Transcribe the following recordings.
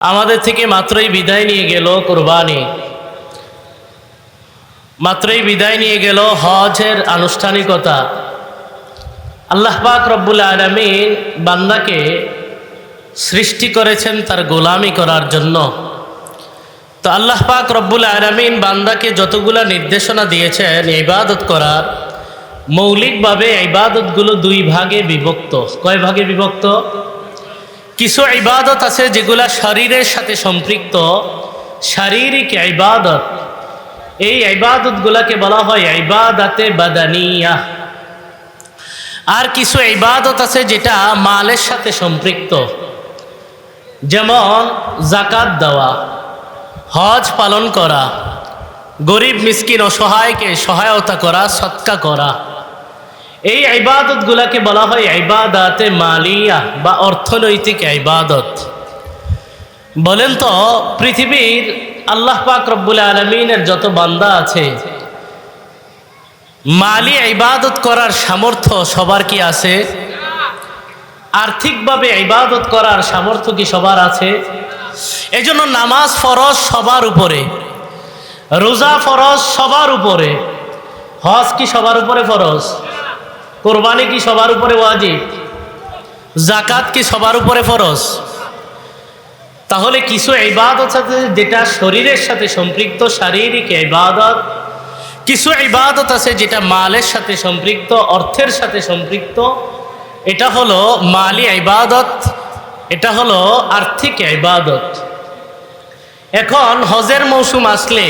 আমাদের থেকে মাত্রই বিদায় নিয়ে গেল কোরবানি। মাত্রই বিদায় নিয়ে গেল হজের আনুষ্ঠানিকতা। আল্লাহ পাক রব্বুল আলমিন বান্দাকে সৃষ্টি করেছেন তার গোলামি করার জন্য। তো আল্লাহ পাক রব্বুল আলমিন বান্দাকে যতগুলা নির্দেশনা দিয়েছেন ইবাদত করার, মৌলিকভাবে ইবাদতগুলো দুই ভাগে বিভক্ত। কয় ভাগে বিভক্ত? কিছু ইবাদত আছে যেগুলা শরীরের সাথে সম্পৃক্ত। শারীরিক ইবাদত। এই ইবাদতগুলাকে বলা হয় ইবাদাতে বাদানিয়া। আর কিছু ইবাদত আছে যেটা মালের সাথে সম্পৃক্ত। যেমন জাকাত দেওয়া, হজ পালন করা, গরিব, মিসকিন, অসহায়কে সহায়তা করা, সৎকা করা। এই ইবাদতগুলাকে বলা হয় ইবাদাতে মালিয়া বা অর্থনৈতিক ইবাদত। বলেন তো, পৃথিবীর আল্লাহ পাক রব্বুল আলমিনের যত বান্দা আছে, মালি ইবাদত করার সামর্থ্য সবার কি আছে? আর্থিকভাবে ইবাদত করার সামর্থ্য কি সবার আছে? এজন্য নামাজ ফরজ সবার উপরে, রোজা ফরজ সবার উপরে, হজ কি সবার উপরে ফরজ? কোরবানি কি সবার উপরে ওয়াজিব? জাকাত কি সবার উপরে ফরজ? তাহলে কিছু ইবাদত আছে যেটা শরীরের সাথে সম্পৃক্ত, শারীরিক ইবাদত। কিছু ইবাদত আছে যেটা মালের সাথে সম্পৃক্ত, অর্থের সাথে সম্পৃক্ত। এটা হলো মালি ইবাদত, এটা হলো আর্থিক ইবাদত। এখন হজের মৌসুম আসলে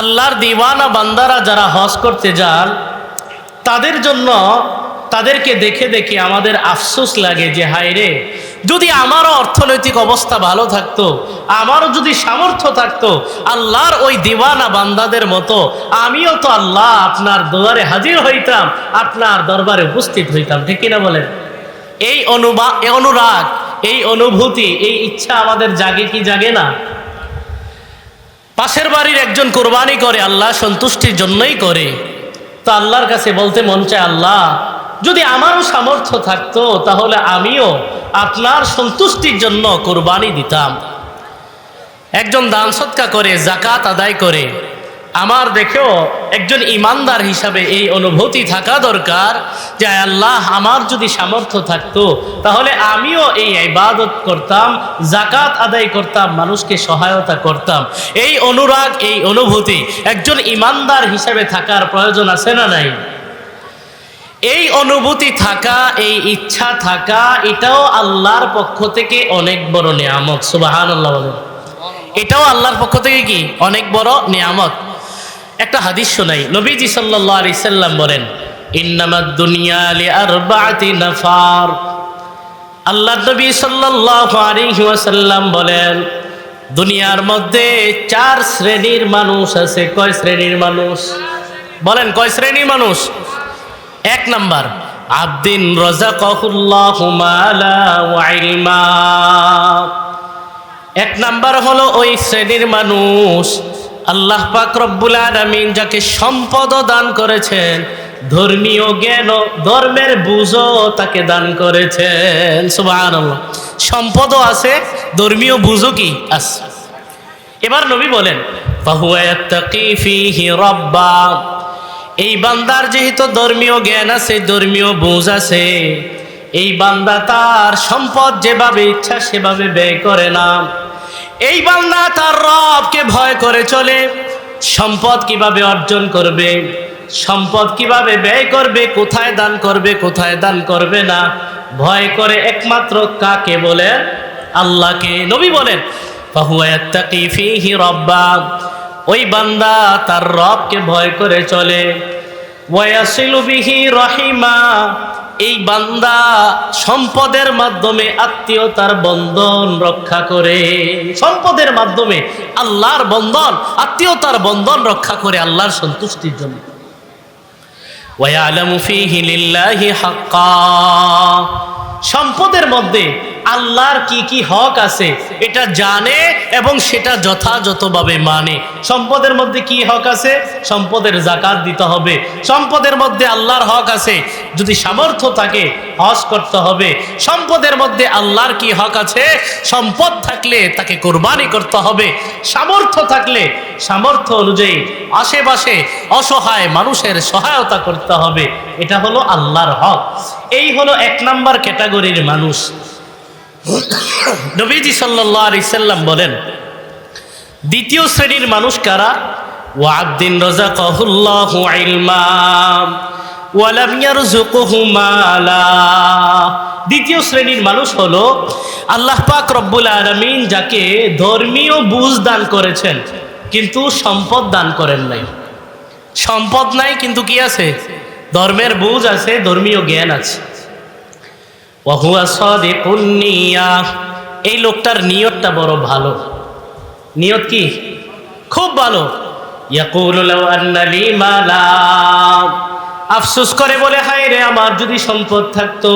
আল্লাহর দিওয়ানা বান্দারা যারা হজ করতে যান তাদের জন্য তাদেরকে দেখে দেখে আমাদের আফসোস লাগে যে, হায় রে, যদি আমারও অর্থনৈতিক অবস্থা ভালো থাকতো, আমারও যদি সামর্থ্য থাকতো, আল্লাহর ওই দিওয়ানা বান্দাদের মতো, আমিও তো আল্লাহ আপনার দোয়ারে হাজির হইতাম, আপনার দরবারে উপস্থিত হইতাম, ঠিক কিনা বলেন? এই অনুবা, এই অনুরাগ, এই অনুভূতি, এই ইচ্ছা আমাদের জাগে কি জাগে না? পাশের বাড়ির একজন কোরবানি করে, আল্লাহ সন্তুষ্টির জন্যই করে। তো আল্লাহর কাছে বলতে মন চায়, আল্লাহ, যদি আমারও সামর্থ্য থাকতো, তাহলে আমিও আপনার সন্তুষ্টির জন্য কোরবানি দিতাম। একজন দান সৎকা করে জাকাত আদায় করে আমার দেখেও একজন ইমানদার হিসাবে এই অনুভূতি থাকা দরকার যে আল্লাহ, আমার যদি সামর্থ্য থাকতো, তাহলে আমিও এই ইবাদত করতাম জাকাত আদায় করতাম, মানুষকে সহায়তা করতাম। এই অনুরাগ, এই অনুভূতি একজন ইমানদার হিসাবে থাকার প্রয়োজন আছে না নাই? এই অনুভূতি থাকা, এই ইচ্ছা থাকা, এটাও আল্লাহর পক্ষ থেকে অনেক বড় নিয়ামত। সুবাহান আল্লাহ বলেন। এটাও আল্লাহর পক্ষ থেকে কি? অনেক বড় নিয়ামত। একটা হাদিস শোনাই। নবীজি সাল্লাল্লাহু আলাইহি সাল্লাম বলেন, ইন্নামাদ দুনিয়া লিআরবাআতি নাফার। আল্লাহ নবী সাল্লাল্লাহু বলেন, দুনিয়ার মধ্যে চার শ্রেণির মানুষ আছে। কয় শ্রেণির মানুষ? বলেন, কয় শ্রেণির মানুষ? এক নাম্বার, আবদিন ওয়া এক নাম্বার হলো ওই শ্রেণির মানুষ। আল্লাহ পাক রব্বুল আলামিন যাকে সম্পদ দান করেছেন, ধর্মীয় জ্ঞান ধর্মের বুঝও তাকে দান করেছেন। সুবহানাল্লাহ। সম্পদও আছে, ধর্মীয় বুঝও কি? আছে। এবার নবী বলেন এই বান্দার যেহেতু ধর্মীয় জ্ঞান আছে, ধর্মীয় বুঝ আছে, এই বান্দা তার সম্পদ যেভাবে ইচ্ছা সেভাবে ব্যয় করে না। এই বান্দা তার রবকে ভয় করে চলে। সম্পদ কীভাবে অর্জন করবে? সম্পদ কীভাবে ব্যয় করবে? কোথায় দান করবে? কোথায় দান করবে না? ভয় করে একমাত্র কাকে বলে আল্লাহকে। নবী বলেন ওই বান্দা তার রবকে ভয় করে চলে। ওয়াসিলু বিহি রহিমা। এই বান্দা সম্পদের মাধ্যমে আত্মীয়তার বন্ধন রক্ষা করে। সম্পদের মাধ্যমে আল্লাহর বন্ধন, আত্মীয়তার বন্ধন রক্ষা করে আল্লাহর সন্তুষ্টির জন্য। সম্পদের মধ্যে আল্লাহর কি কি হক আছে, এটা জানে এবং সেটা যথাযথভাবে মানে। সম্পদের মধ্যে কি হক আছে? সম্পদের জাকাত দিতে হবে। সম্পদের মধ্যে আল্লাহর হক আছে, যদি সামর্থ্য থাকে, হজ করতে হবে। সম্পদের মধ্যে আল্লাহর কি হক আছে? সম্পদ থাকলে তাকে কোরবানি করতে হবে। সামর্থ্য থাকলে, সামর্থ্য অনুযায়ী আশেপাশে অসহায় মানুষের সহায়তা করতে হবে। এটা হলো আল্লাহর হক। এই হলো এক নাম্বার ক্যাটাগরির মানুষ। নবীজি সাল্লাহ সাল্লাম বলেন, দ্বিতীয় শ্রেণির মানুষ কারা? ওয়াদ্দিন রাজা কহুল্লাহু দ্বিতীয় শ্রেণির মানুষ হলো আল্লাহ পাক রব্বুল আলামিন যাকে ধর্মীয় বুঝ দান করেছেন, কিন্তু সম্পদ দান করেন নাই। সম্পদ নাই, কিন্তু কি আছে? ধর্মের বুঝ আছে, ধর্মীয় জ্ঞান আছে। ওয়াহুয়া সাদিকুন নিয়া। এই লোকটার নিয়তটা বড় ভালো। নিয়ত কি? খুব ভালো। আফসোস করে বলে, হায় রে, আমার যদি সম্পদ থাকতো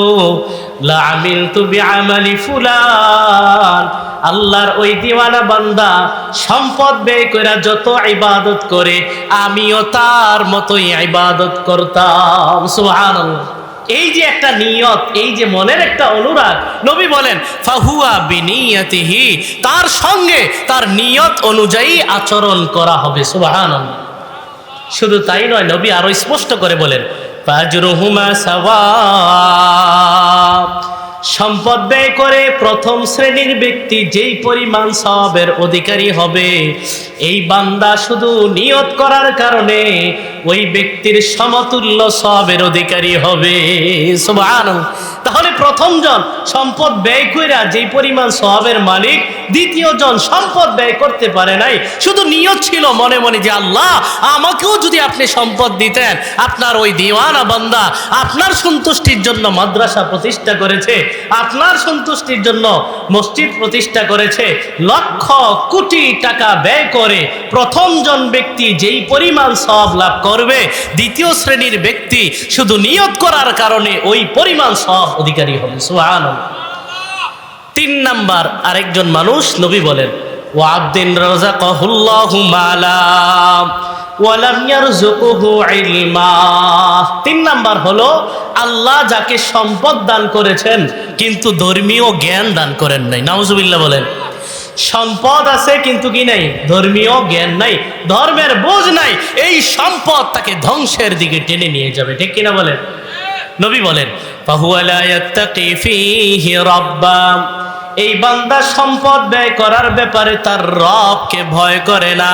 ফুলান। আল্লাহর ওই দিওয়ানা বান্দা সম্পদ ব্যয় করে যত ইবাদত করে, আমিও তার মতোই ইবাদত করতাম। সুবহানাল্লাহ। এই যে একটা নিয়ত, এই যে মনের একটা অনুরাগ, নবী বলেন, ফাহুয়া বিনিয়তিহি তার সঙ্গে তার নিয়ত অনুযায়ী আচরণ করা হবে, সুবহানাল্লাহ। শুধু তাই নয়, নবী আরও স্পষ্ট করে বলেন, ফাজরুহুমা সাওয়া সম্পদ ব্যয় করে প্রথম শ্রেণির ব্যক্তি যেই পরিমাণ সবের অধিকারী হবে, এই বান্দা শুধু নিয়ত করার কারণে ওই ব্যক্তির সমতুল্য সবের অধিকারী হবে। তাহলে প্রথম জন সম্পদ ব্যয় কইরা যেই পরিমাণ সবের মালিক, দ্বিতীয় জন সম্পদ ব্যয় করতে পারে নাই। শুধু নিয়ত ছিল মনে মনে যে, আল্লাহ, আমাকেও যদি আপনি সম্পদ দিতেন, আপনার ওই দিওয়ানা বান্দা আপনার সন্তুষ্টির জন্য মাদ্রাসা প্রতিষ্ঠা করেছে আপনার সন্তুষ্টির জন্য মসজিদ প্রতিষ্ঠা করেছে লক্ষ কোটি টাকা ব্যয় করে প্রথম জন ব্যক্তি যেই পরিমাণ সব লাভ করবে, দ্বিতীয় শ্রেণির ব্যক্তি শুধু নিয়ত করার কারণে ওই পরিমাণ সব অধিকারী হবে। সুবহানাল্লাহ। তিন নাম্বার, আরেকজন মানুষ নবী বলেন ওয়াদ্দিন রাযাকাহুল্লাহু মালা। ওয়ালাম ইয়ারযুকুহু ইলমা তিন নাম্বার হলো, আল্লাহ যাকে সম্পদ দান করেছেন, কিন্তু ধর্মীয় জ্ঞান দান করেন নাই। নাউজুবিল্লাহ বলেন। সম্পদ আছে, কিন্তু কি নাই? ধর্মীয় জ্ঞান নাই, ধর্মের বোঝ নাই। এই সম্পদ তাকে ধ্বংসের দিকে টেনে নিয়ে যাবে, ঠিক কিনা বলেন? নবী বলেন এই বান্দা সম্পদ ব্যয় করার ব্যাপারে তার রবকে ভয় করে না।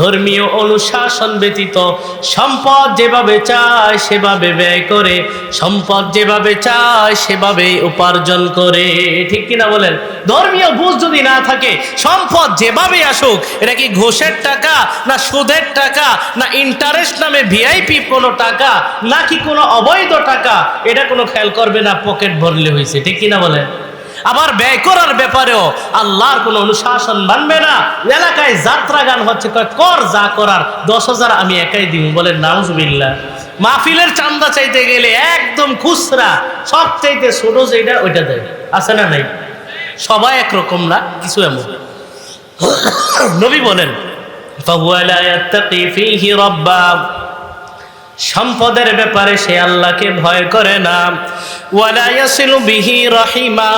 ধর্মীয় অনুশাসন ব্যতীত সম্পদ যেভাবে চায় সেভাবে ব্যয় করে, সম্পদ যেভাবে চায় সেভাবে উপার্জন করে। ঠিক কিনা বলেন? ধর্মীয় বুঝ যদি না থাকে, সম্পদ যেভাবে আসুক, এটা কি ঘোষের টাকা, না সুদের টাকা, না ইন্টারেস্ট নামে ভিআইপি কোনো টাকা, নাকি কোনো অবৈধ টাকা, এটা কোনো খেয়াল করবে না পকেট ভরলে হয়েছে। ঠিক কিনা বলেন? আবার ব্যয় করার ব্যাপারেও আল্লাহর কোনো অনুশাসন মানবে না এলাকায় যাত্রা গান হচ্ছে কয়, কর যা করার দশ হাজার আমি একাই দিব বলেন নাউজুবিল্লাহ মাহফিলের চান্দা চাইতে গেলে একদম খুচরা সব চাইতে ছোট যেটা ওইটা দেয় আছে না নাই সবাই একরকম না কিছু এমন নবী বলেন فَهُوَ لَا يَتَّقِي فِيهِ رَبًّا সম্পদের ব্যাপারে সে আল্লাহকে ভয় করে না। ওয়ালা ইয়াসিলু বিহি রহিমা।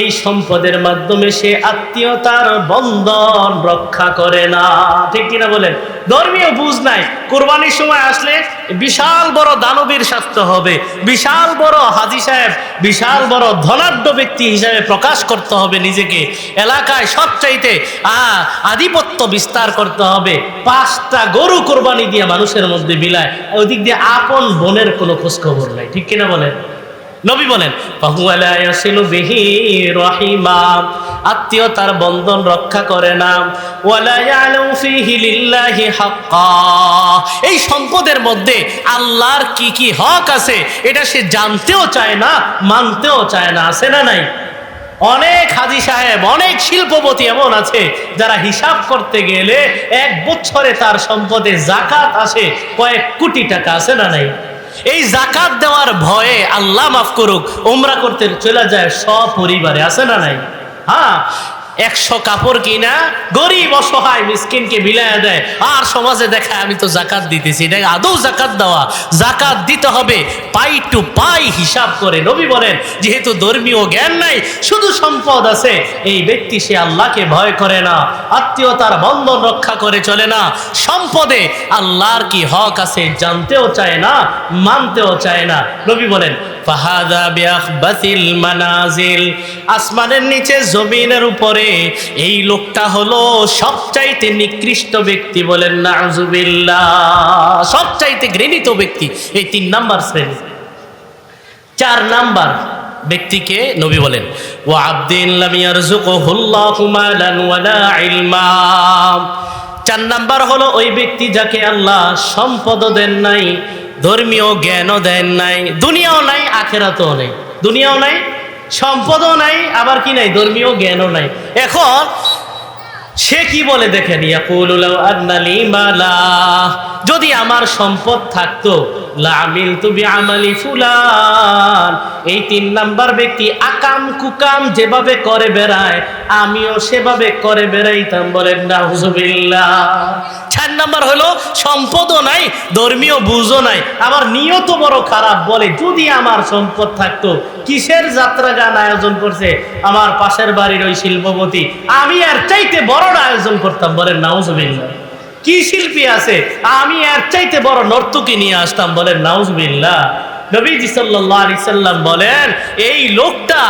এই সম্পদের মাধ্যমে সে আত্মীয়তার বন্ধন রক্ষা করে না। ঠিক কিনা বলেন? ধর্মীয় বুঝ নাই। কোরবানির সময় আসলে বিশাল বড় দানবীর স্বাস্থ্য হবে, বিশাল বড় হাজি সাহেব, বিশাল বড় ধনাঢ্য ব্যক্তি হিসাবে প্রকাশ করতে হবে নিজেকে। এলাকায় সবচাইতে আধিপত্য বিস্তার করতে হবে। পাঁচটা গরু কোরবানি দিয়ে মানুষের মধ্যে বিলায় ওদিক দিয়ে আপন বোনের কোনো খোঁজ খবর নাই। ঠিক কিনা বলেন? নবী বলেন "ফাহুয়ালা ইয়াসিলু বিহি রহিমা। আত্মীয়তার বন্ধন রক্ষা করে না। এই সম্পদের মধ্যে আল্লাহর কি কি হক আছে, এটা সে জানতেও চায় না, মানতেও চায় না, আছে না নাই? অনেক হাজি সাহেব, অনেক শিল্পপতি এমন আছে, যারা হিসাব করতে গেলে এক বছরে তার সম্পদে জাকাত আসে কয়েক কোটি টাকা, আছে না নাই? এই জাকাত দেওয়ার ভয়ে আল্লাহ মাফ করুক ওমরা করতে চলে যায় সপরিবারে, আছে না নাই? হ্যাঁ? একশো কাপড় কিনা, গরিব, অসহায়, মিসকিনকে বিলায় দেয়। আর সমাজে দেখায় আমি তো জাকাত দিতেছি এটা আদৌ জাকাত দেওয়া? জাকাত দিতে হবে, পাই টু পাই হিসাব করে। নবী বলেন, যেহেতু ধর্মীয় জ্ঞান নাই, শুধু সম্পদ আছে, এই ব্যক্তি সে আল্লাহকে ভয় করে না, আত্মীয়তার বন্ধন রক্ষা করে চলে না। সম্পদে আল্লাহর কি হক আছে জানতেও চায় না, মানতেও চায় না। নবী বলেন ফাহাদা মানাজিল। আসমানের নিচে, জমিনের উপরে। এই লোকটা হলো সবচাইতে নিকৃষ্ট ব্যক্তি বলেন নাউজুবিল্লাহ। সবচাইতে ঘৃণিত ব্যক্তি এই তিন নাম্বার শ্রেণি। চার নাম্বার ব্যক্তিকে নবী বলেন ও ইলমা। চার নাম্বার হলো ওই ব্যক্তি যাকে আল্লাহ সম্পদ দেন নাই ধর্মীয় জ্ঞানও দেন নাই, দুনিয়াও নাই, আখেরাতও নাই। দুনিয়াও নাই, সম্পদও নাই, আবার কি নাই? ধর্মীয় জ্ঞানও নাই। এখন সে কি বলে দেখেন যদি আমার সম্পদ থাকতো তুবি আমালি এই তিন নাম্বার ব্যক্তি আকাম কুকাম যেভাবে করে বেড়ায়, আমিও সেভাবে করে বেড়াইতাম, বলেন নাউজুবিল্লাহ চার নাম্বার হলো সম্পদও নাই, ধর্মীয় বুঝও নাই। আমার নিয়ত বড় খারাপ বলে, যদি আমার সম্পদ থাকতো, কিসের যাত্রা গান আয়োজন করছে? আমার পাশের বাড়ির ওই শিল্পপতি, আমি আর চাইতে বড় আয়োজন করতাম, বলেন নাউজুবিল্লাহ। কি শিল্পী আছে? আমি আর চাইতে বড় নর্তকী নিয়ে আসতাম, বলেন নাউজবিল্লাহ। নবীজি সাল্লাল্লাহু আলাইহি সাল্লাম বলেন, এই লোকটা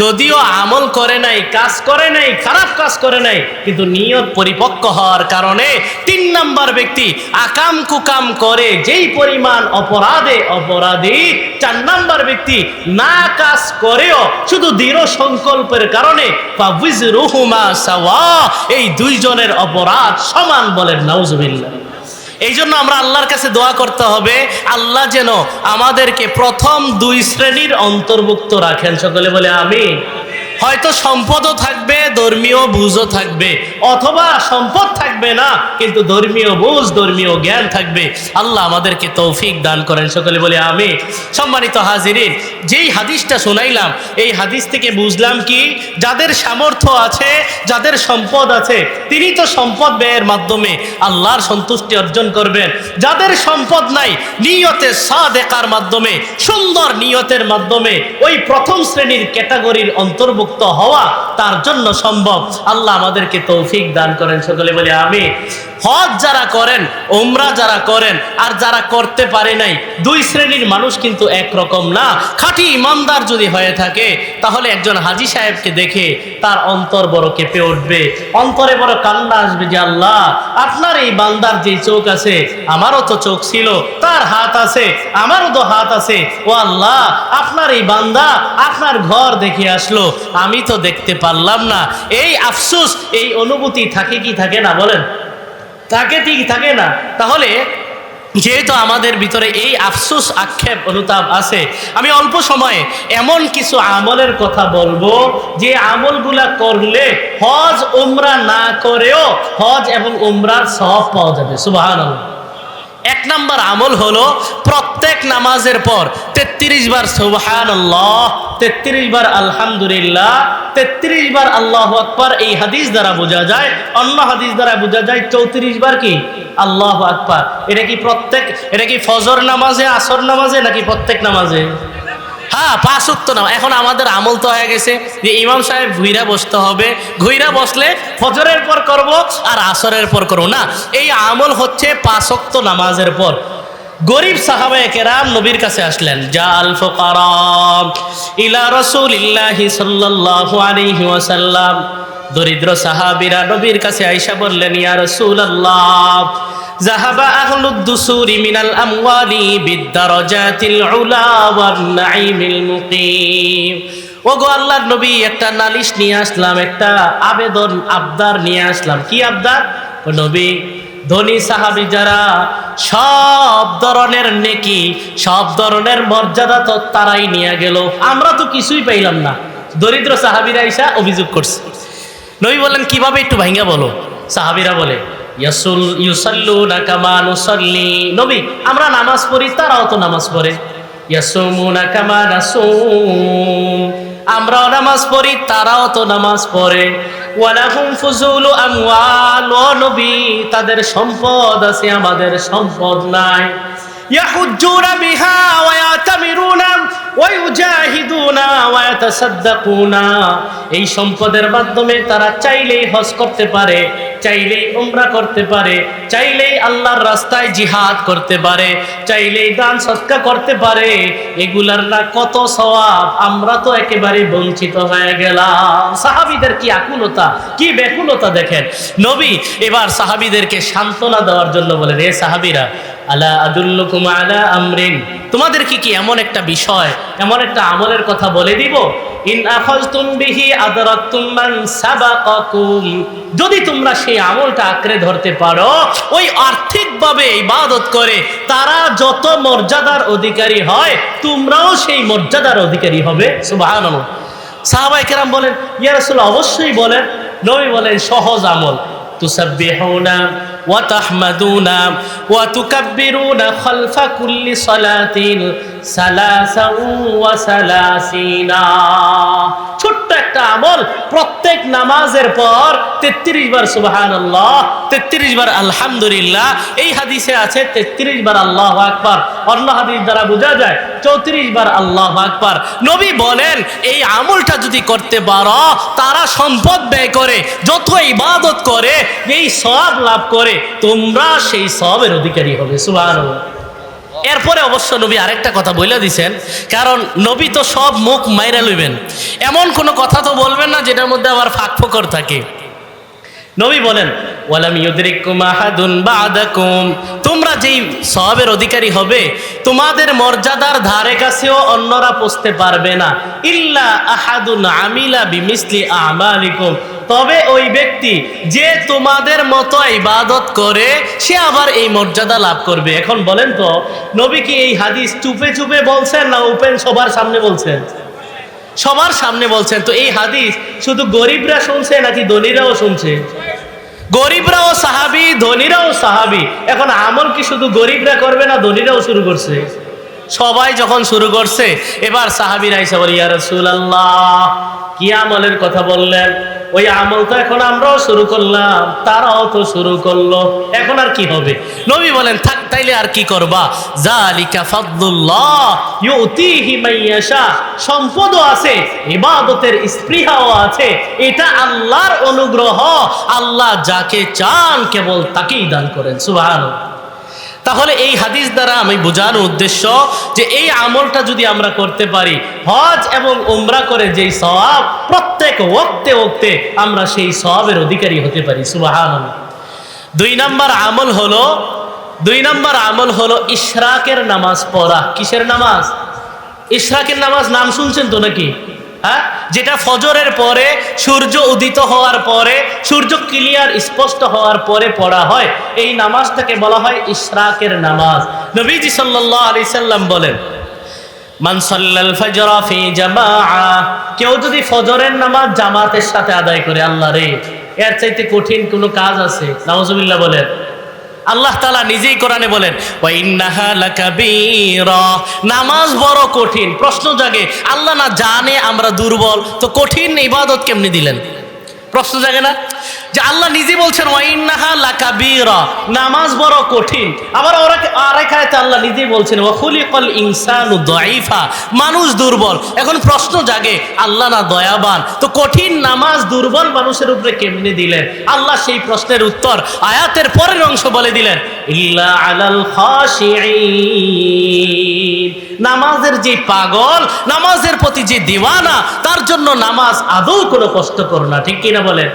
যদিও আমল করে নাই, কাজ করে নাই, খারাপ কাজ করে নাই, কিন্তু নিয়ত পরিপক্ক হওয়ার কারণে তিন নাম্বার ব্যক্তি আকাম কুকাম করে, যেই পরিমাণ অপরাধে অপরাধী, চার নাম্বার ব্যক্তি না কাজ করেও শুধু দৃঢ় সংকল্পের কারণে এই দুইজনের অপরাধ সমান বলেন নাউজুবিল্লাহ। এই জন্য আমরা আল্লাহর কাছে দোয়া করতে হবে, আল্লাহ যেন আমাদেরকে প্রথম দুই শ্রেণির অন্তর্ভুক্ত রাখেন। সকলে বলে আমি হয়তো সম্পদও থাকবে, ধর্মীয় বুঝও থাকবে, অথবা সম্পদ থাকবে না, কিন্তু ধর্মীয় বুঝ, ধর্মীয় জ্ঞান থাকবে। আল্লাহ আমাদেরকে তৌফিক দান করেন, সকলে বলে আমি সম্মানিত হাজিরিন, যেই হাদিসটা শোনাইলাম, এই হাদিস থেকে বুঝলাম কি, যাদের সামর্থ্য আছে, যাদের সম্পদ আছে, তিনি তো সম্পদ ব্যয়ের মাধ্যমে আল্লাহর সন্তুষ্টি অর্জন করবেন। যাদের সম্পদ নাই, নিয়তে সাদেকার মাধ্যমে, সুন্দর নিয়তের মাধ্যমে, ওই প্রথম শ্রেণির ক্যাটাগরির অন্তর্ভুক্ত হওয়া তার জন্য সম্ভব। আল্লাহ আমাদেরকে তৌফিক দান করেন। সকলে বলে আমি হজ যারা করেন ওমরা যারা করেন, আর যারা করতে পারে নাই, দুই শ্রেণির মানুষ কিন্তু একরকম না। খাঁটি ইমানদার যদি হয়ে থাকে, তাহলে একজন হাজি সাহেবকে দেখে তার অন্তর বড় কেঁপে উঠবে। অন্তরে বড় কান্না আসবে যে আল্লাহ, আপনার এই বান্দার যে চোখ আছে, আমারও তো চোখ ছিল, তার হাত আছে, আমারও তো হাত আছে। ও আল্লাহ, আপনার এই বান্দা আপনার ঘর দেখে আসলো, আমি তো দেখতে পারলাম না। এই আফসুস, এই অনুভূতি থাকে কি থাকে না বলেন? থাকে ঠিক, থাকে না। তাহলে যেহেতু আমাদের ভিতরে এই আফসোস আক্ষেপ অনুতাপ আছে, আমি অল্প সময়ে এমন কিছু আমলের কথা বলব, যে আমলগুলা করলে হজ উমরা না করেও হজ এবং উমরার সব পাওয়া যাবে। সুবাহান এক নাম্বার আমল হলো প্রত্যেক নামাজের পর তেত্রিশ বার আল্লাহ তেত্রিশ বার আলহামদুলিল্লাহ, তেত্রিশ বার আল্লাহ আকবর, এই হাদিস দ্বারা বোঝা যায়। অন্য হাদিস দ্বারা বোঝা যায় চৌত্রিশ বার কি? আল্লাহ আকবর। এটা কি প্রত্যেক এটা কি ফজর নামাজে, আসর নামাজে নাকি প্রত্যেক নামাজে? হ্যাঁ পাঁচ উক্ত নাম। এখন আমাদের আমল তো হয়ে গেছে যে ইমাম সাহেব ঘুইরা বসতে হবে। ঘুইরা বসলে ফজরের পর করব আর আসরের পর করব। না, এই আমল হচ্ছে পাঁচ নামাজের পর। গরিব সাহাবায়ে কেরাম নবীর কাছে আসলেন, জাল ফোকারাম ইলা রসুলিল্লাহি সাল্লাল্লাহু আলাইহি দরিদ্র সাহাবীরা নবীর কাছে আয়েশা বললেন, ইয়া রাসূলুল্লাহ। জাহাবা আহলুদ দুসুরি মিনাল আমওয়ালি বিদ্দারাজাতিল উলা ওয়ান নাঈমিল মুকিম। ওগো আল্লাহর নবী, একটা নালিশ নিয়ে আসলাম, একটা আবেদন, আবদার নিয়ে আসলাম। কি আবদার? ও নবী, ধনী সাহাবি যারা সব ধরনের নেকি, সব ধরনের মর্যাদা তো তারাই নিয়ে গেল। আমরা তো কিছুই পাইলাম না। দরিদ্র সাহাবিরা এসা অভিযোগ করছে। নবী বলেন কীভাবে একটু ভাইঙ্গা বলো? সাহাবিরা বলে ইয়াসুল ইউসাল্লুনা কামা নুসাল্লি নবী আমরা নামাজ পড়ি তারাও তো নামাজ পড়ে ইয়াসুমুনা কামা নাসুম আমরাও নামাজ পড়ি তারাও তো নামাজ পড়ে ওয়ালাহুম ফুজুলু আমওয়াল ও নবী তাদের সম্পদ আছে আমাদের সম্পদ নাই يحجون بها ويعتمرون ويجاهدون ويتصدقون এই সম্পদের মাধ্যমে তারা চাইলেই হজ করতে পারে চাইলেই উমরা করতে পারে, চাইলেই আল্লাহর রাস্তায় জিহাদ করতে পারে, চাইলেই দান সৎকা করতে পারে, এগুলার না কত সওয়াব, আমরা তো একেবারে বঞ্চিত হয়ে গেলাম। সাহাবিদের কি আকুলতা, কি ব্যাকুলতা দেখেন? নবী এবার সাহাবিদেরকে সান্ত্বনা দেওয়ার জন্য বলেন, এ সাহাবীরা আলা আদুল্লুকুম আলা আমরিন। তোমাদের কি এমন একটা বিষয়, এমন একটা আমলের কথা বলে দিব? ইন আখাযতুম বিহি যদি তোমরা সেই আমলটা আঁকড়ে ধরতে পারো, ওই আর্থিকভাবে ইবাদত করে তারা যত মর্যাদার অধিকারী হয়, তোমরাও সেই মর্যাদার অধিকারী হবে। সুবহানাল্লাহ। সাহাবায়ে কেরাম বলেন, ইয়া রাসূল অবশ্যই বলেন, নবী বলেন, সহজ আমল। تسبحون وتحمدون وتكبرون خلف كل صلاة ছোট্ট একটা আমল, প্রত্যেক নামাজের পর তেত্রিশ বার সুবহানাল্লাহ, তেত্রিশ বার আলহামদুলিল্লাহ, এই হাদিসে আছে তেত্রিশ বার আল্লাহ আকবার। অন্য হাদিস দ্বারা বোঝা যায়, চৌত্রিশ বার আল্লাহ আকবার। নবী বলেন, এই আমলটা যদি করতে পারো, তারা সম্পদ ব্যয় করে, যত ইবাদত করে, এই সব লাভ করে, তোমরা সেই সবের অধিকারী হবে, সুবহানাল্লাহ। এরপরে অবশ্য নবী আরেকটা কথা বলে দিছেন, কারণ নবী তো সব মুখ মাইরা লইবেন। এমন কোনো কথা তো বলবেন না যেটার মধ্যে আবার ফাঁক ফোকর থাকে। নবী বলেন আহাদুন তোমরা যেই সওয়াবের অধিকারী হবে, তোমাদের মর্যাদার ধারে কাছেও অন্যরা পৌঁছতে পারবে না। ইল্লা আহাদুন আমিলা বিমিসলি আমালিকুম। তবে ওই ব্যক্তি যে তোমাদের মতো ইবাদত করে, সে আবার এই মর্যাদা লাভ করবে। এখন বলেন তো, নবী কি এই হাদিস চুপে চুপে বলছেন না ওপেন সবার সামনে বলছেন? সবার সামনে বলছেন। তো এই হাদিস শুধু গরিবরা শুনছে নাকি ধনীরাও শুনছে? গরিবরাও সাহাবি, ধনীরাও সাহাবি। এখন আমল কি শুধু গরিবরা করবে না ধনীরাও শুরু করছে? সবাই যখন শুরু করছে, এবার সাহাবিরা এসে বলি, ইয়া রাসূলুল্লাহ, কি আমলের কথা বললেন? ওই আমল তো এখন আমরাও শুরু করলাম, তারাও তো শুরু করল, এখন আর কি হবে? নবী বলেন, থাক, তাইলে আর কি করবা? জালিকা ফাদলুল্লাহ, ইউতিহি মাইয়াশা সম্পদও আছে, ইবাদতের স্পৃহাও আছে, এটা আল্লাহর অনুগ্রহ, আল্লাহ যাকে চান কেবল তাকেই দান করেন, সুবহানাল্লাহ। তাহলে এই হাদিস দ্বারা আমি বোঝানোর উদ্দেশ্য যে এই আমলটা যদি আমরা করতে পারি, হজ এবং উমরা করে যেই সওয়াব, প্রত্যেক ওক্তে ওক্তে আমরা সেই সওয়াবের অধিকারী হতে পারি সুবাহান দুই নাম্বার আমল হলো, দুই নাম্বার আমল হলো ইশরাকের নামাজ পড়া। কিসের নামাজ? ইশরাকের নামাজ নাম শুনছেন তো নাকি? হ্যাঁ? যেটা ফজরের পরে, সূর্য উদিত হওয়ার পরে, সূর্য ক্লিয়ার স্পষ্ট হওয়ার পরে পড়া হয়। এই নামাজটাকে বলা হয় ইশরাকের নামাজ। নবীজি সাল্লাল্লাহু আলাইহি সাল্লাম বলেন কেউ যদি ফজরের নামাজ জামাতের সাথে আদায় করে, আল্লাহ রে, এর চাইতে কঠিন কোনো কাজ আছে? নাউজুবিল্লাহ বলেন। আল্লাহ তালা নিজেই কোরআনে বলেন নামাজ বড় কঠিন, প্রশ্ন জাগে, আল্লাহ না জানে আমরা দুর্বল? তো কঠিন ইবাদত কেমনি দিলেন? প্রশ্ন জাগে না? যে আল্লাহ নিজে বলছেন নামাজ বড় কঠিন। আবার ওরা আল্লাহ নিজেই বলছেন মানুষ দুর্বল। এখন প্রশ্ন জাগে, আল্লাহ না দয়াবান? তো কঠিন নামাজ দুর্বল মানুষের উপরে কেমনে দিলেন? আল্লাহ সেই প্রশ্নের উত্তর আয়াতের পরের অংশ বলে দিলেন নামাজের যে পাগল, নামাজের প্রতি যে দিওয়ানা, তার জন্য নামাজ আদৌ কোনো কষ্ট করো না। ঠিক কিনা বলেন?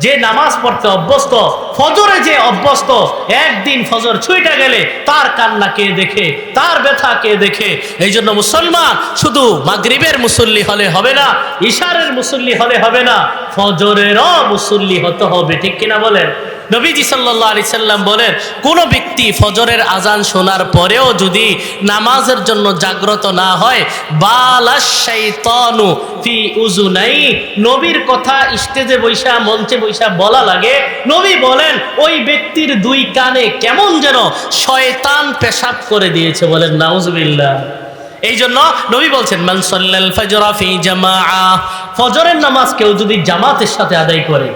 যে নামাজ পড়তে অভ্যস্ত, ফজরে যে অভ্যস্ত, একদিন ফজর ছুঁইটা গেলে তার কান্না কে দেখে, তার ব্যথা কে দেখে? এই জন্য মুসলমান শুধু মাগরিবের মুসল্লি হলে হবে না, ইশারের মুসল্লি হলে হবে না, ফজরেরও মুসল্লি হতে হবে, ঠিক কিনা বলেন? নবীজি সাল্লাহ আলি সাল্লাম বলেন, কোনো ব্যক্তি ফজরের আজান শোনার পরেও যদি নামাজের জন্য জাগ্রত না হয় বালাশাইতানু ফি উজুনাই নবীর কথা স্টেজে বৈশা, মঞ্চে বৈশা বলা লাগে। নবী বলেন, ওই ব্যক্তির দুই কানে কেমন যেন শয়তান পেশাব করে দিয়েছে বলেন, নাউজুবিল্লাহ। এই জন্য নবী বলছেন, মান ফজরা ফি ফজরের নামাজ কেউ যদি জামাতের সাথে আদায় করে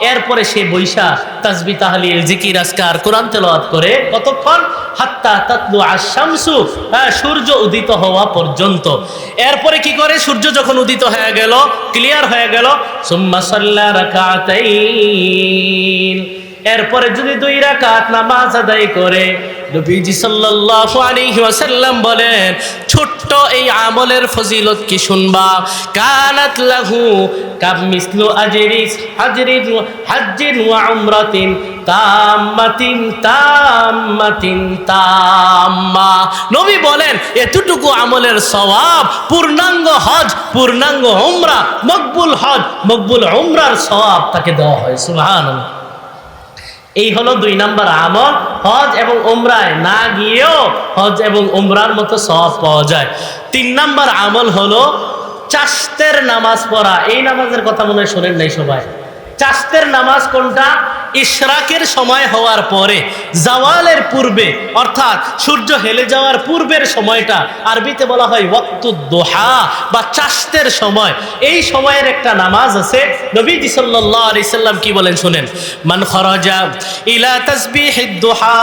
এরপরে সে বৈশা তাসবিহ তাহলিল, জিকির, আজকার, কোরআন তেলাওয়াত করে কতক্ষণ? হাত্তা তাতলু আশ-শামসু হ্যাঁ সূর্য উদিত হওয়া পর্যন্ত। এরপরে কি করে? সূর্য যখন উদিত হয়ে গেল ক্লিয়ার হয়ে গেল, সুম্মা সাল্লা রাকাতাইন। এরপরে যদি দুই রাকাত নামাজ আদায় করে নবীজি সাল্লাল্লাহু আলাইহি ওয়াসাল্লাম বলেন, ছোট্ট এই আমলের ফজিলত কি শুনবা? কানাত লাহু কাব মিসলু আজরিস হাজরিন হাজ্জিন ওয়া উমরাতিন তাম্মাতিন তাম্মাতিন তাম্মা। নবী বলেন, এতটুকু আমলের সওয়াব, পূর্ণাঙ্গ হজ, পূর্ণাঙ্গ উমরা, মকবুল হজ, মকবুল উমরার সওয়াব তাকে দেওয়া হয়। সুবহানাল্লাহ। এই হলো দুই নাম্বার আমল, হজ এবং ওমরায় না গিয়েও হজ এবং ওমরার মতো সব পাওয়া যায়। তিন নাম্বার আমল হলো চাস্তের নামাজ পড়া। এই নামাজের কথা মনে হয় শোনেন নাই সবাই। চাস্তের নামাজ কোনটা? ইশরাকের সময় হওয়ার পরে, জাওয়ালের পূর্বে, অর্থাৎ সূর্য হেলে যাওয়ার পূর্বের সময়টা, আরবিতে বলা হয় ওয়াক্তুদ দোহা বা চাস্তের সময়। এই সময়ের একটা নামাজ আছে, নবীজি সাল্লাল্লাহু আলাইহি সাল্লাম কি বলেন শোনেন? মান খরাজা ইলা তাসবিহিদ দোহা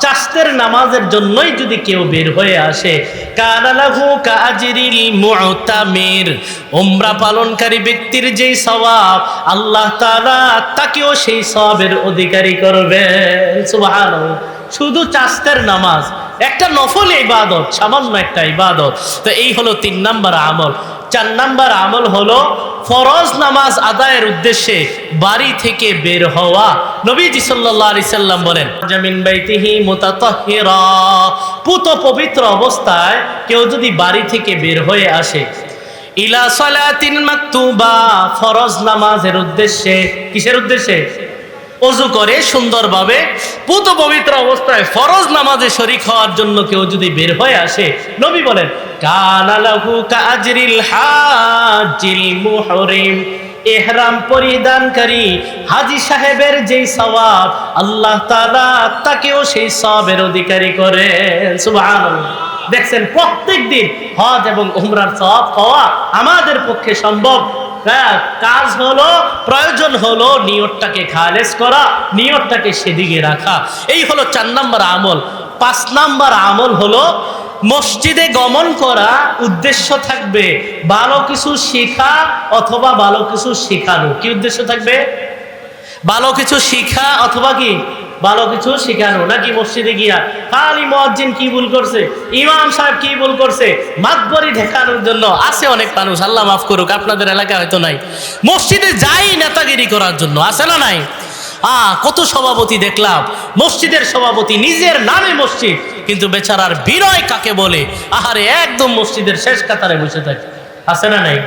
চাস্তের নামাজের জন্যই যদি কেউ বের হয়ে আসে কানালাহু কাজরিল মুতামির। উমরা পালনকারী ব্যক্তির যেই সওয়াব, আল্লাহ তাআলা তাকেও সেই সওয়াবের অধিকারী সুবহানাল্লাহ। শুধু চাস্তের নামাজ একটা নফল ইবাদত, সামান্য একটা ইবাদত। তো এই হলো তিন নাম্বার আমল। চার নাম্বার আমল হলো ফরজ নামাজ আদায়ের উদ্দেশ্যে বাড়ি থেকে বের হওয়া। নবীজি সাল্লাল্লাহু আলাইহি সাল্লাম বলেন জামিন বাইতিহি মুতাতাহহিরা। পুত পবিত্র অবস্থায় কেউ যদি বাড়ি থেকে বের হয়ে আসে, ইলা সালাতিন মাকতুবা। ফরজ নামাজের উদ্দেশ্যে, কিসের উদ্দেশ্যে? অজু করে সুন্দরভাবে। পুত পবিত্র অবস্থায় ফরজ নামাজে শরিক হওয়ার জন্য কেউ যদি বের হয়ে আসে, নবী বলেন কানালাহু কাজরিল হাজিল মুহরিম। এহরাম পরিধানকারী হাজি সাহেবের যেই সওয়াব, আল্লাহ তাআলা তাকেও সেই সওয়াবের অধিকারী করেন। সুবহানাল্লাহ। দেখছেন প্রত্যেক দিন হজ এবং উমরার সওয়াব পাওয়া আমাদের পক্ষে সম্ভব। হ্যাঁ, কাজ হলো প্রয়োজন হলো নিয়তটাকে খালেজ করা নিয়তটাকে সেদিকে রাখা। এই হলো চার নাম্বার আমল। পাঁচ নাম্বার আমল হলো মসজিদে গমন করা উদ্দেশ্য থাকবে ভালো কিছু শেখা অথবা ভালো কিছু শেখানো। কি উদ্দেশ্য থাকবে? ভালো কিছু শিখা অথবা কি? ভালো কিছু শেখানো। নাকি মসজিদে গিয়া খালি মজ্জিন কি ভুল করছে? ইমাম সাহেব কি ভুল করছে? মাতবরি ঢেকানোর জন্য আছে অনেক মানুষ, আল্লাহ মাফ করুক, আপনাদের এলাকায় হয়তো নাই। মসজিদে যাই নেতাগিরি করার জন্য, আছে না নাই? আ, কত সভাপতি দেখলাম, মসজিদের সভাপতি নিজের নামে মসজিদ, কিন্তু বেচারার বিনয় কাকে বলে? আহারে, একদম মসজিদের শেষ কাতারে বসে থাকে। আছে না নাই?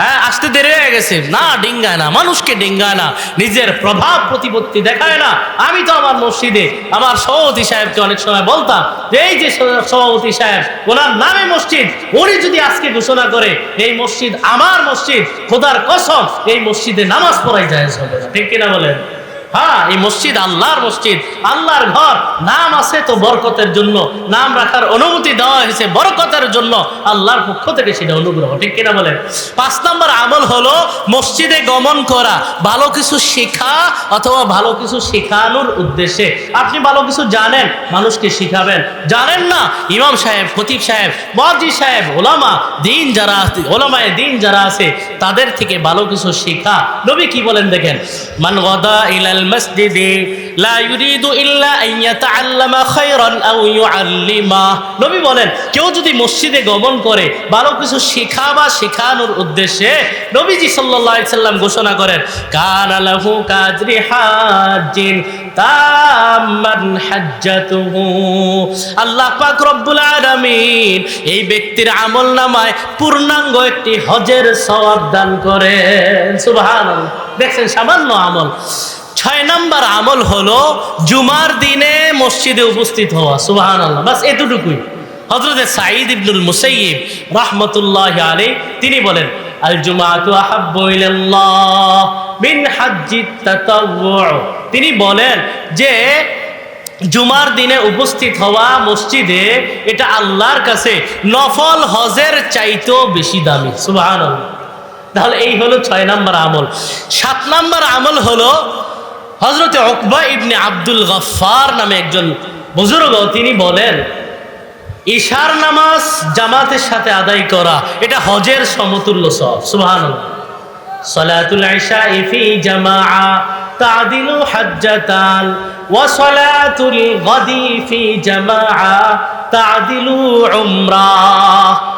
হ্যাঁ আসতে দেরি হয়ে গেছে। না, ডিঙ্গায় না, মানুষকে ডিঙ্গায় না, নিজের প্রভাব প্রতিপত্তি দেখায় না। আমি তো আমার মসজিদে, আমার সভাপতি সাহেবকে অনেক সময় বলতাম যে, এই যে সভাপতি সাহেব, ওনার নামে মসজিদ, উনি যদি আজকে ঘোষণা করে, এই মসজিদ আমার মসজিদ, খোদার কসম, এই মসজিদে নামাজ পড়াই যায় ঠিক কিনা বলেন? এই মসজিদ আল্লাহর মসজিদ, আল্লাহর ঘর। নাম আছে তো বরকতের জন্য। নাম রাখার অনুমতি দেওয়া হয়েছে বরকতের জন্য। আল্লাহর পক্ষ থেকে সেটা অনুগ্রহ। ঠিক কিনা পাঁচ নম্বর আমল হলো মসজিদে গমন করা, ভালো কিছু শেখা অথবা ভালো কিছু শেখানোর উদ্দেশ্যে। আপনি ভালো কিছু জানেন, মানুষকে শিখাবেন। জানেন না, ইমাম সাহেব, খতিব সাহেব মজি সাহেব, ওলামা, দিন যারা আছে, ওলামায় দিন যারা আছে, তাদের থেকে ভালো কিছু শেখা। নবী কি বলেন দেখেন? মান গদা ইলাল المسجد لا يريد إلا أن يتعلم خيرا أو يعلمه নবী বলেন কেউ যদি মসজিদে গমন করে ভালো কিছু শেখা বা শেখানোর উদ্দেশ্যে নবীজি সাল্লাল্লাহু আলাইহি সাল্লাম ঘোষণা করেন কান লাহু কাজরি হাজিন তাম্মান হাজ্জাতুহু আল্লাহ পাক রব্বুল আলামিন এই ব্যক্তির আমল নামায় পূর্ণাঙ্গ একটি হজের সওয়াব দান করেন সুবহানাল্লাহ দেখছেন সামান্য আমল ছয় নাম্বার আমল হলো জুমার দিনে মসজিদে উপস্থিত হওয়া সুবাহান আল্লাহ বাস এতটুকুই। হজরত সাঈদ ইবনুল মুসাইয়িব রাহমাতুল্লাহ আলী তিনি বলেন, আল তিনি বলেন যে, জুমার দিনে উপস্থিত হওয়া মসজিদে এটা আল্লাহর কাছে নফল হজের চাইতেও বেশি দামি, সুবহানাল্লাহ। তাহলে এই হলো ছয় নাম্বার আমল। সাত নাম্বার আমল হলো হজরত অকবা ইবনে আব্দুল গফার নামে একজন বুজুর্গ, তিনি বলেন, ঈশার নামাজ জামাতের সাথে আদায় করা, এটা হজের সমতুল্য সব সুবহান সলাতুল ঈশা ফি জামাআ তাদিলু হাজ্জাতান, ওয়া সলাতুল গাদি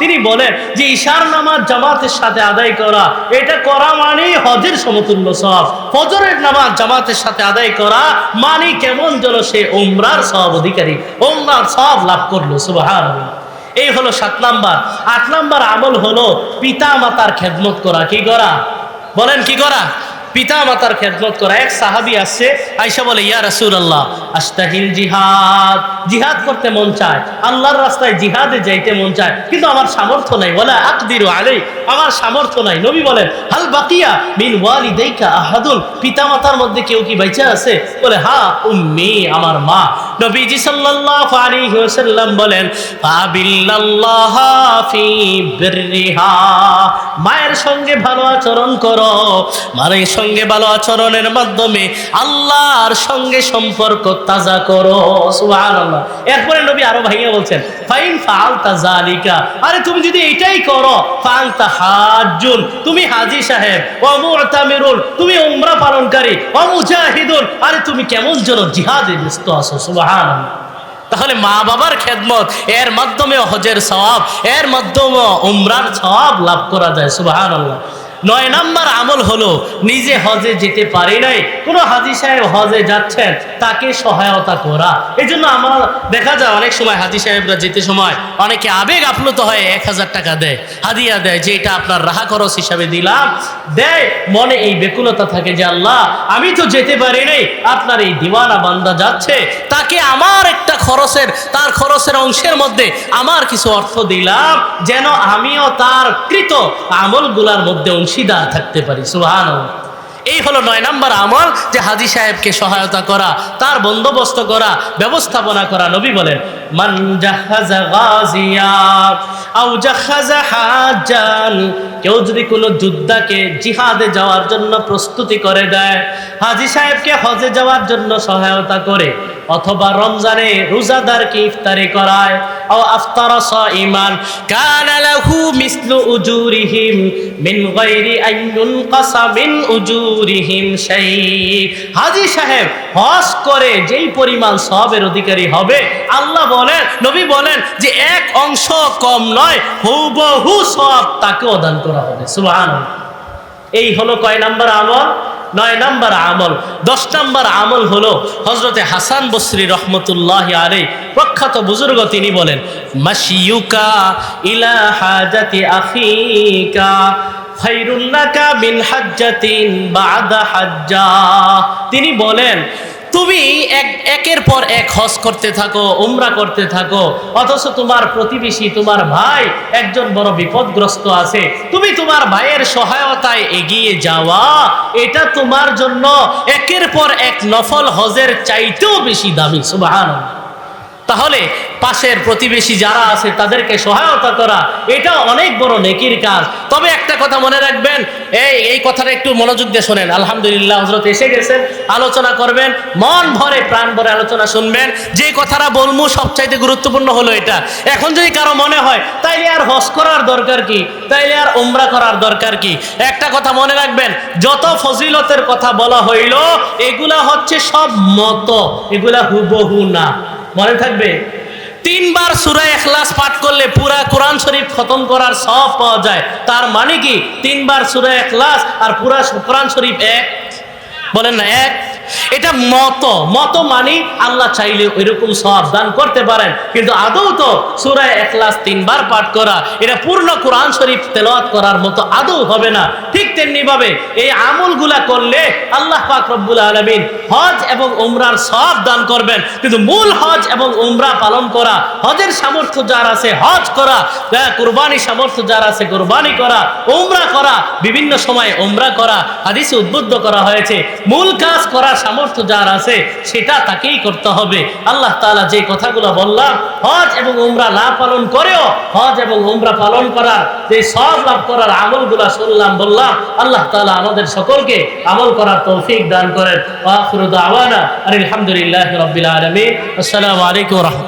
তিনি বলেন যে ঈশার নামাজ জামাতের সাথে আদায় করা, এটা করা মানে হজের সমতুল্য সব। ফজরের নামাজ জামাতের সাথে আদায় করা মানে কেমন যেন সে উমরার সব অধিকারী, উমরার সব লাভ করল, সুবহানাল্লাহ। এই হলো সাত নাম্বার। আট নাম্বার আমল হলো পিতা মাতার খেদমত করা। কি করা? বলেন কি করা? পিতা মাতার খেদমত করা। এক সাহাবি আসছে আইসা বলে, ইয়া রাসুল আল্লাহ আস্তাহিল জিহাদ। জিহাদ করতে মন চায়। আল্লাহর রাস্তায় জিহাদে যাইতে মন চায়। কিন্তু আমার সামর্থ্য নাই। বলে আকদির আলাই আমার সামর্থ্য নাই। নবী বলেন, হাল বাকিয়া মিন ওয়ালিদাইকা আহাদুল পিতা মাতার মধ্যে কেউ কি বেঁচে আছে? বলে, হা, উম্মি, আমার মা। নবীজি সাল্লাল্লাহু আলাইহি ওয়াসাল্লাম বলেন আবিল্লাল্লাহ ফি বিররিহা। মায়ের সঙ্গে ভালো আচরণ করো। মায়ের সঙ্গে ভালো আচরণের মাধ্যমে আল্লাহর সঙ্গে সম্পর্ক তাজা করো। এরপরে নবী আরও ভাইয়া বলছেন, ফাইন ফাআলতা যালিকা। আরে তুমি যদি এটাই করো, ফাআলতা হাজ্জুন, তুমি হাজী সাহেব, ওয়া মুতামিরুন, তুমি উমরা পালনকারী, ওয়া মুজাহিদুন, আরে তুমি কেমন যেন জিহাদে ব্যস্ত আছো, সুবহানাল্লাহ। তাহলে মা বাবার খেদমত, এর মাধ্যমে হজের সওয়াব, এর মাধ্যমে উমরার সওয়াব লাভ করা যায়, সুবহানাল্লাহ। নয় নাম্বার আমল হলো নিজে হজে যেতে পারি নাই। কোনো হাজি সাহেব হজে যাচ্ছেন, তাকে সহায়তা করা। এই জন্য আমার দেখা যায় অনেক সময় হাজি সাহেবরা যেতে সময় অনেকে আবেগ আপ্লুত হয় এক হাজার টাকা দেয়, হাদিয়া দেয়, যে এটা আপনার রাহা খরচ হিসাবে দিলাম। দেয়, মনে এই বেকুলতা থাকে যে আল্লাহ, আমি তো যেতে পারি নাই, আপনার এই দিওয়ানা বান্দা যাচ্ছে, তাকে আমার একটা খরচের, তার খরচের অংশের মধ্যে আমার কিছু অর্থ দিলাম, যেন আমিও তার কৃত আমলগুলার মধ্যে অংশীদার থাকতে পারি সুহান এই হলো নয় নাম্বার আমল, যে হাজি সাহেবকে সহায়তা করা, তার বন্দোবস্ত করা, ব্যবস্থাপনা করা নবী বলেন, মান জাহাজা গাজিয়া হাজান কেউ যদি কোনো যোদ্ধাকে জিহাদে যাওয়ার জন্য প্রস্তুতি করে দেয়, হাজি সাহেবকে হজে যাওয়ার জন্য সহায়তা করে, অথবা রমজানে রোজাদারকে ইফতারি করায় ও আফতার ইমান কানা লাহু মিসলু উজুরিহিম, মিন গায়রি আইয়ুন কাসা মিন উজুরিহিম শাই হাজী সাহেব, হজ করে যেই পরিমাণ সবের অধিকারী হবে, আল্লাহ বলেন, নবী বলেন যে এক অংশ কম নয়, হুবহু সব তাকেও দান করা হবে। সুবহানাল্লাহ। এই হলো কয় নাম্বার আমল? নয় নাম্বার আমল। দশ নাম্বার আমল হলো হজরতে হাসান বসরি রহমতুল্লাহ আরে প্রখ্যাত বুজুর্গ তিনি বলেন মাসিয়ুকা ইলা হাজাতি আফিকা তিনি বলেন তুমি এক, একের পর এক হজ করতে থাকো, উমরা করতে থাকো, অথচ তোমার প্রতিবেশী, তোমার ভাই একজন বড় বিপদগ্রস্ত আছে। তুমি তোমার ভাইয়ের সহায়তায় এগিয়ে যাওয়া, এটা তোমার জন্য একের পর এক নফল হজের চাইতেও বেশি দামি সুবাহান তাহলে পাশের প্রতিবেশী যারা আছে তাদেরকে সহায়তা করা, এটা অনেক বড় নেকির কাজ। তবে একটা কথা মনে রাখবেন, এই এই কথাটা একটু মনোযোগ দিয়ে শোনেন। আলহামদুলিল্লাহ হজরত এসে গেছেন, আলোচনা করবেন, মন ভরে, প্রাণ ভরে আলোচনা শুনবেন। যে কথাটা বলব সবচাইতে গুরুত্বপূর্ণ হলো এটা। এখন যদি কারও মনে হয়, তাইলে আর হজ করার দরকার কি? তাইলে আর উমরা করার দরকার কি? একটা কথা মনে রাখবেন, যত ফজিলতের কথা বলা হইল, এগুলা হচ্ছে সব মত, এগুলা হুবহু না। মনে থাকবে? তিনবার সুরা এখলাস পাঠ করলে পুরা কোরআন শরীফ খতম করার সব পাওয়া যায়। তার মানে কি? তিনবার সুরা এখলাস আর পুরা কোরআন শরীফ এক। বলেন না, এক। এটা মত। মত মানি আল্লাহ চাইলে এরকম সব দান করতে পারেন। কিন্তু আদৌ তো সুরায় একলাস তিনবার পাঠ করা এটা পূর্ণ কোরআন শরীফ তেলাওয়াত করার মতো আদৌ হবে না। ঠিক তেমনি ভাবে এই আমলগুলা করলে আল্লাহ পাক রব্বুল আলমিন হজ এবং উমরার সব দান করবেন। কিন্তু মূল হজ এবং উমরা পালন করা হজের সামর্থ্য যার আছে হজ করা হ্যাঁ, কুরবানি সামর্থ্য যার আছে কুরবানি করা উমরা করা বিভিন্ন সময় উমরা করা হাদিসে উদ্বুদ্ধ করা হয়েছে। মূল কাজ করার সামর্থ্য যার আছে, সেটা তাকেই করতে হবে। আল্লাহ তালা যে কথাগুলো বললাম, হজ এবং উমরা না পালন করেও, হজ এবং উমরা পালন করার, যে সব লাভ করার আমলগুলো শুনলাম, বললাম, আল্লাহ তালা আমাদের সকলকে আমল করার তৌফিক দান করেন। আলহামদুলিল্লাহ রবিলাম আলহামদুলিল্লাহি আসসালামু আলাইকুম রাহমাতুল্লাহ।